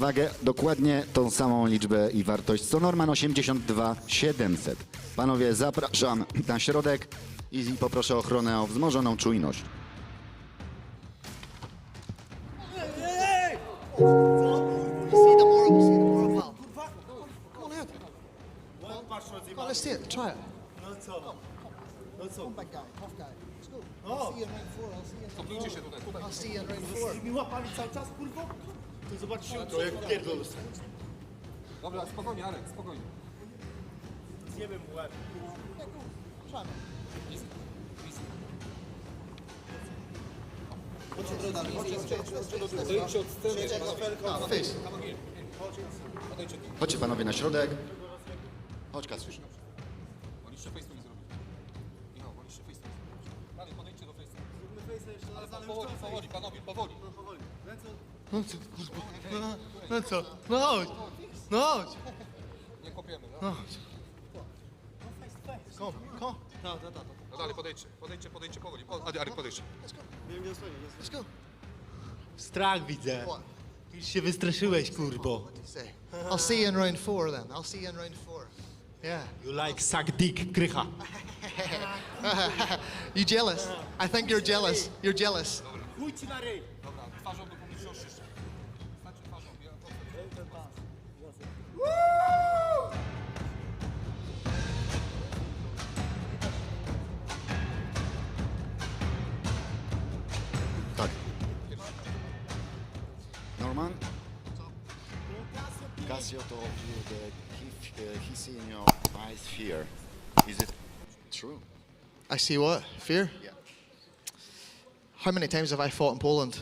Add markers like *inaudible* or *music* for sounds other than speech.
Wagę dokładnie tą samą liczbę i wartość co Norman 82 700. Panowie, zapraszam na środek i poproszę o ochronę o wzmożoną czujność. Let's see it. Try it. No co? No co? Come back guy, tough guy. Let's go. I'll see you in round four. I'll see you in round Stopnijcie się tutaj, tutaj. I'll see you in round four. Z mi łapami cały czas, kurwa? To zobaczysz jutro, jak pierdol Dobra, spokojnie, Arek, spokojnie. Zjemy mu łeb. It. Easy, easy. Odejdźcie od sceny. Face. Odejdźcie. Chodźcie panowie na środek. Chodź Kasiusz. Woliście face to powoli, powoli, panowie, powoli. No co, kurwa? No, no co? No chodź. No chodź. Nie kopiemy, No no? chodź. Kom, kom. No, no, no. No dalej, podejdźcie, podejdźcie, podejdźcie powoli. O, Ady, Arek, podejdźcie. Let's go. Strach widzę. Już się wystraszyłeś, kurbo. I'll see you in round four then. I'll see you in round four. Yeah. You like suck dick, krycha. *laughs* you jealous? I think you're jealous. You're jealous. Tak. Norman? Casio told you that he, uh, he in your eyes fear. Is it true? I see what? Fear? Yeah. How many times have I fought in Poland?